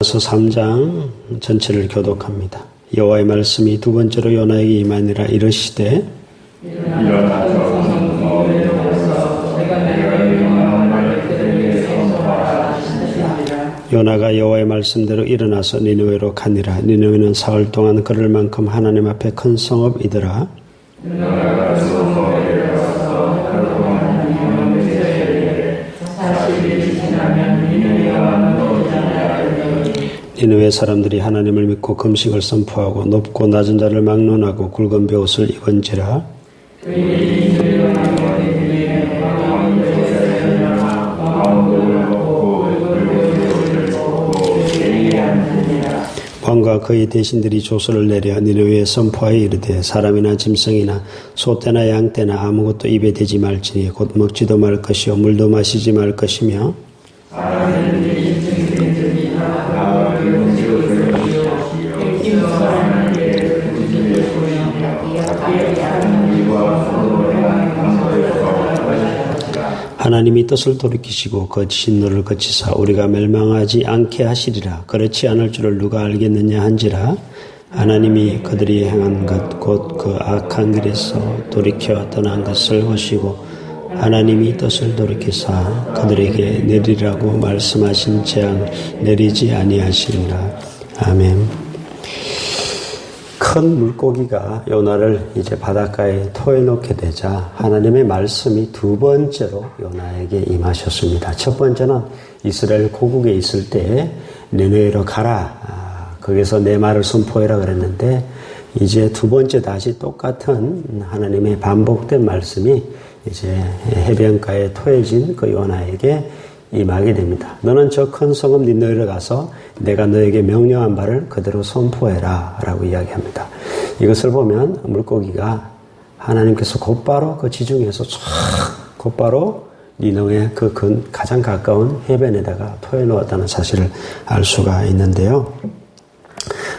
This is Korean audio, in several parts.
그래서 3장 전체를 교독합니다. 여호와의 말씀이 두 번째로 요나에게 임하니라 이르시되 요나가 여호와의 말씀대로 일어나서 니느웨로 가니라. 니느웨는 사흘 동안 걸을 만큼 하나님 앞에 큰 성읍이더라 니느웨 사람들이 하나님을 믿고 금식을 선포하고 높고 낮은 자를 막론하고 굵은 베옷을 입은지라? 왕과 그의 대신들이 조서를 내려 니느웨에 선포하여 이르되 사람이나 짐승이나 소떼나 양떼나 아무것도 입에 대지 말지니 곧 먹지도 말 것이요 물도 마시지 말 것이며 하나님이 뜻을 돌이키시고 거치신 너를 거치사 우리가 멸망하지 않게 하시리라 그렇지 않을 줄을 누가 알겠느냐 한지라 하나님이 그들이 행한 것 곧 그 악한 길에서 돌이켜 떠난 것을 보시고 하나님이 뜻을 돌이키사 그들에게 내리라고 말씀하신 재앙을 내리지 아니하시리라 아멘. 큰 물고기가 요나를 이제 바닷가에 토해놓게 되자 하나님의 말씀이 두 번째로 요나에게 임하셨습니다. 첫 번째는 이스라엘 고국에 있을 때 니네로 가라. 아, 거기서 내 말을 선포해라 그랬는데 이제 두 번째 다시 똑같은 하나님의 반복된 말씀이 이제 해변가에 토해진 그 요나에게 임하게 됩니다. 너는 저 큰 성읍 니느웨로 가서 내가 너에게 명령한 바를 그대로 선포해라 라고 이야기합니다. 이것을 보면 물고기가 하나님께서 곧바로 그 지중해에서 쫙 곧바로 니느웨 그 근, 가장 가까운 해변에다가 토해 놓았다는 사실을 알 수가 있는데요.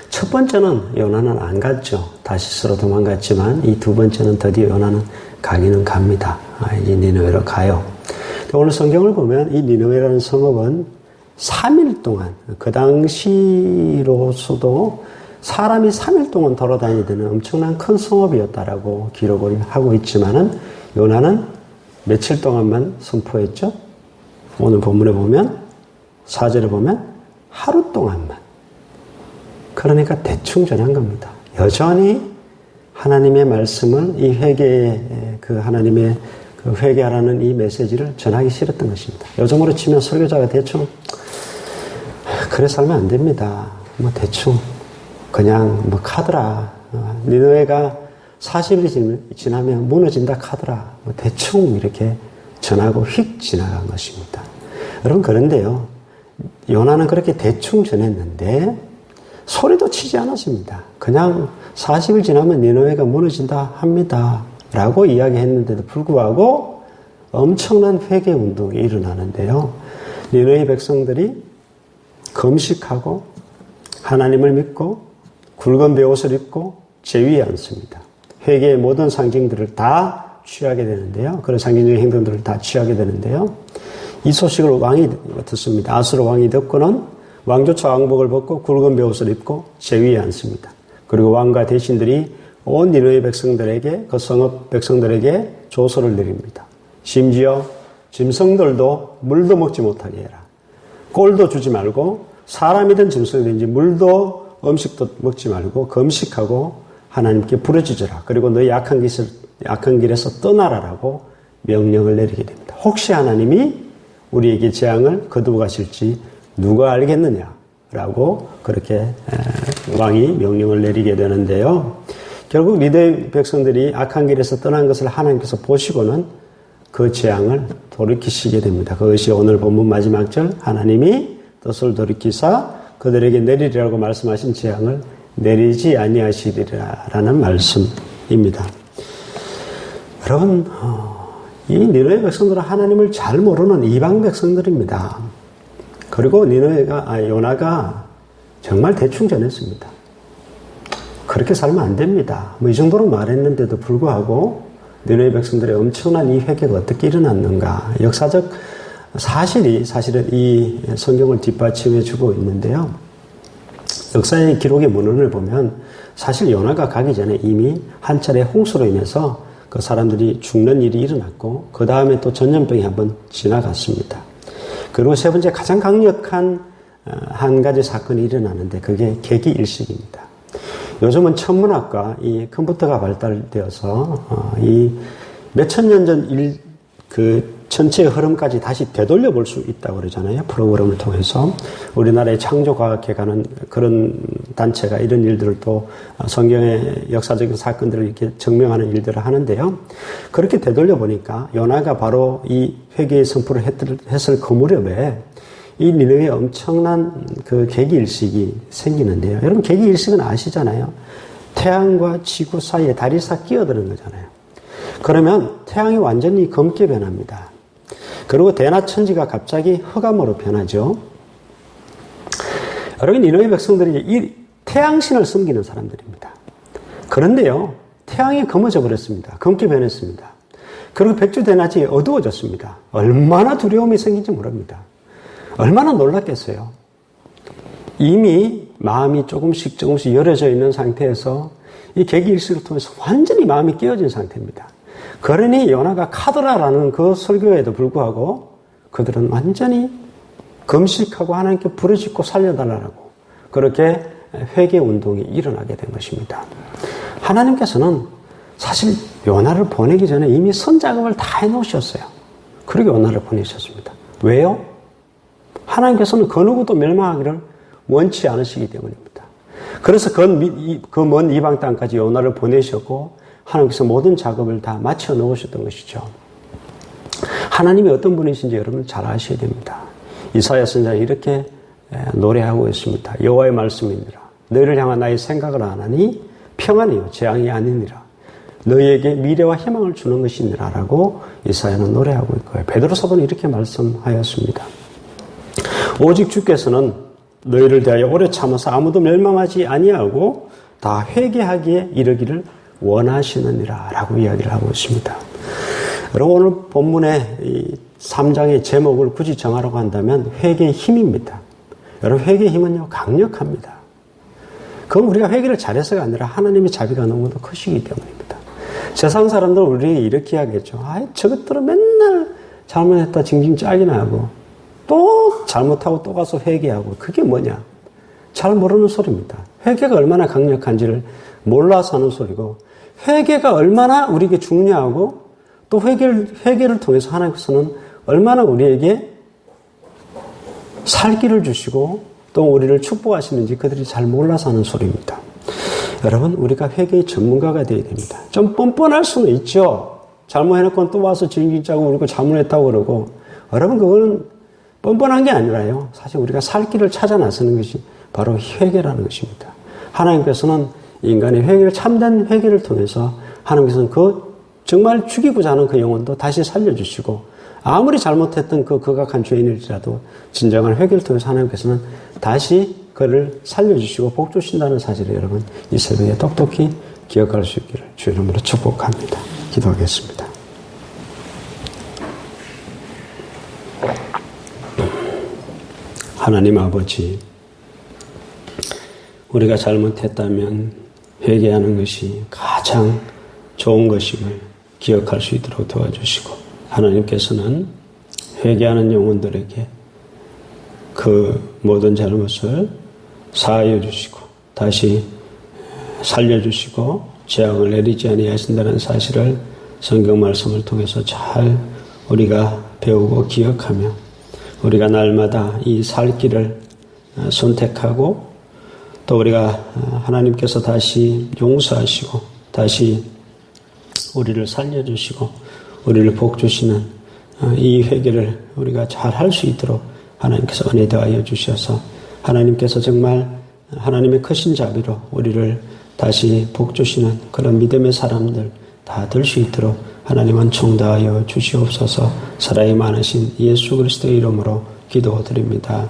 첫 번째는 요나는 안 갔죠. 다시스로 도망갔지만 이 두 번째는 드디어 요나는 가기는 갑니다. 아, 이제 니느웨로 가요. 오늘 성경을 보면 이 니느웨라는 성읍은 3일 동안 그 당시로서도 사람이 3일 동안 돌아다니는 엄청난 큰 성읍이었다라고 기록을 하고 있지만은 요나는 며칠 동안만 선포했죠. 오늘 본문에 보면 사절에 보면 하루 동안만. 그러니까 대충 전한 겁니다. 여전히 하나님의 말씀을 이 회개의 그 하나님의 그 회개하라는 이 메시지를 전하기 싫었던 것입니다. 요즘으로 치면 설교자가 대충 그래 살면 안 됩니다. 뭐 대충 그냥 뭐 카더라. 니느웨가 40일이 지나면 무너진다 카더라. 뭐 대충 이렇게 전하고 휙 지나간 것입니다. 여러분 그런데요. 요나는 그렇게 대충 전했는데 소리도 치지 않았습니다. 그냥 40일 지나면 니느웨가 무너진다 합니다. 라고 이야기했는데도 불구하고 엄청난 회개 운동이 일어나는데요. 니느웨 백성들이 금식하고 하나님을 믿고 굵은 베옷을 입고 제위에 앉습니다. 회개의 모든 상징들을 다 취하게 되는데요. 그런 상징적인 행동들을 다 취하게 되는데요. 이 소식을 왕이 듣습니다. 아수르 왕이 듣고는 왕조차 왕복을 벗고 굵은 베옷을 입고 제위에 앉습니다. 그리고 왕과 대신들이 온 니느웨 백성들에게 그 성읍 백성들에게 조서를 내립니다. 심지어 짐승들도 물도 먹지 못하게 해라. 꼴도 주지 말고 사람이든 짐승이든지 물도 음식도 먹지 말고 금식하고 하나님께 부르짖으라. 그리고 너희 악한 길에서, 악한 길에서 떠나라라고 명령을 내리게 됩니다. 혹시 하나님이 우리에게 재앙을 거두어 가실지 누가 알겠느냐? 라고 그렇게 왕이 명령을 내리게 되는데요. 결국 리더 백성들이 악한 길에서 떠난 것을 하나님께서 보시고는 그 재앙을 돌이키시게 됩니다. 그것이 오늘 본문 마지막 절 하나님이 뜻을 돌이키사 그들에게 내리리라고 말씀하신 재앙을 내리지 아니하시리라라는 말씀입니다. 여러분 이 니느웨 백성들은 하나님을 잘 모르는 이방 백성들입니다. 그리고 니느웨가 아, 요나가 정말 대충 전했습니다. 그렇게 살면 안 됩니다. 뭐 이 정도로 말했는데도 불구하고 니느웨 백성들의 엄청난 이 회개가 어떻게 일어났는가? 역사적 사실이 사실은 이 성경을 뒷받침해 주고 있는데요. 역사의 기록의 문헌을 보면 사실 요나가 가기 전에 이미 한 차례 홍수로 인해서 그 사람들이 죽는 일이 일어났고 그 다음에 또 전염병이 한번 지나갔습니다. 그리고 세 번째 가장 강력한 어, 한 가지 사건이 일어나는데 그게 계기 일식입니다. 요즘은 천문학과 이 컴퓨터가 발달되어서 어, 이 몇천 년 전 일 그 전체의 흐름까지 다시 되돌려 볼 수 있다고 그러잖아요. 프로그램을 통해서 우리나라의 창조과학회 가는 그런 단체가 이런 일들을 또 성경의 역사적인 사건들을 이렇게 증명하는 일들을 하는데요. 그렇게 되돌려 보니까 요나가 바로 이 회개의 선포를 했을 그 무렵에 이 니느웨에 엄청난 그 계기 일식이 생기는데요. 여러분 계기 일식은 아시잖아요. 태양과 지구 사이에 달이 싹 끼어드는 거잖아요. 그러면 태양이 완전히 검게 변합니다. 그리고 대나천지가 갑자기 흑암으로 변하죠. 여러분 니느웨 백성들이 이 태양신을 섬기는 사람들입니다. 그런데요. 태양이 검어져 버렸습니다. 검게 변했습니다. 그리고 백주 대낮이 어두워졌습니다. 얼마나 두려움이 생긴지 모릅니다. 얼마나 놀랐겠어요. 이미 마음이 조금씩 조금씩 열어져 있는 상태에서 이 계기일식을 통해서 완전히 마음이 깨어진 상태입니다. 그러니 연하가 카드라라는 그 설교에도 불구하고 그들은 완전히 금식하고 하나님께 부르짖고 살려달라고 그렇게 회개 운동이 일어나게 된 것입니다. 하나님께서는 사실 요나를 보내기 전에 이미 선작업을 다 해놓으셨어요. 그리고 요나를 보내셨습니다. 왜요? 하나님께서는 그 누구도 멸망하기를 원치 않으시기 때문입니다. 그래서 그 먼 이방 땅까지 요나를 보내셨고 하나님께서 모든 작업을 다 마쳐 놓으셨던 것이죠. 하나님이 어떤 분이신지 여러분 잘 아셔야 됩니다. 이사야 선자는 이렇게 노래하고 있습니다. 여호와의 말씀이니라. 너희를 향한 나의 생각을 안 하니 평안이요 재앙이 아니니라. 너희에게 미래와 희망을 주는 것이니라라고 이사야는 노래하고 있고요. 베드로 사도는 이렇게 말씀하였습니다. 오직 주께서는 너희를 대하여 오래 참아서 아무도 멸망하지 아니하고 다 회개하기에 이르기를 원하시느니라 라고 이야기를 하고 있습니다. 여러분 오늘 본문의 이 3장의 제목을 굳이 정하라고 한다면 회개의 힘입니다. 여러분 회개의 힘은요 강력합니다. 그건 우리가 회개를 잘해서가 아니라 하나님의 자비가 너무도 크시기 때문입니다. 세상 사람들은 우리에게 이렇게 하겠죠. 아, 저것들은 맨날 잘못했다 징징 짜기나 하고 또 잘못하고 또 가서 회개하고 그게 뭐냐? 잘 모르는 소리입니다. 회개가 얼마나 강력한지를 몰라서 하는 소리고 회개가 얼마나 우리에게 중요하고 또 회개를, 회개를 통해서 하나님께서는 얼마나 우리에게 살기를 주시고 또 우리를 축복하시는지 그들이 잘 몰라서 하는 소리입니다. 여러분, 우리가 회개의 전문가가 되어야 됩니다. 좀 뻔뻔할 수는 있죠. 잘못해놓고 또 와서 징징 짜고 우리고 잘못했다고 그러고. 여러분, 그거는 뻔뻔한 게 아니라요. 사실 우리가 살 길을 찾아 나서는 것이 바로 회개라는 것입니다. 하나님께서는 인간의 회개를 참된 회개를 통해서 하나님께서는 그 정말 죽이고자 하는 그 영혼도 다시 살려주시고 아무리 잘못했던 그 극악한 죄인일지라도 진정한 회개를 통해서 하나님께서는 다시 그를 살려주시고 복 주신다는 사실을 여러분 이 새벽에 똑똑히 기억할 수 있기를 주 이름으로 축복합니다. 기도하겠습니다. 하나님 아버지, 우리가 잘못했다면 회개하는 것이 가장 좋은 것임을 기억할 수 있도록 도와주시고, 하나님께서는 회개하는 영혼들에게 그 모든 잘못을 사하여 주시고, 다시 살려주시고, 재앙을 내리지 아니하신다는 사실을 성경 말씀을 통해서 잘 우리가 배우고 기억하며 우리가 날마다 이 살 길을 어, 선택하고 또 우리가 어, 하나님께서 다시 용서하시고 다시 우리를 살려주시고 우리를 복주시는 어, 이 회개를 우리가 잘 할 수 있도록 하나님께서 은혜 더하여 주셔서 하나님께서 정말 하나님의 크신 자비로 우리를 다시 복주시는 그런 믿음의 사람들 다 될 수 있도록 하나님은 총다하여 주시옵소서 사랑이 많으신 예수 그리스도의 이름으로 기도드립니다.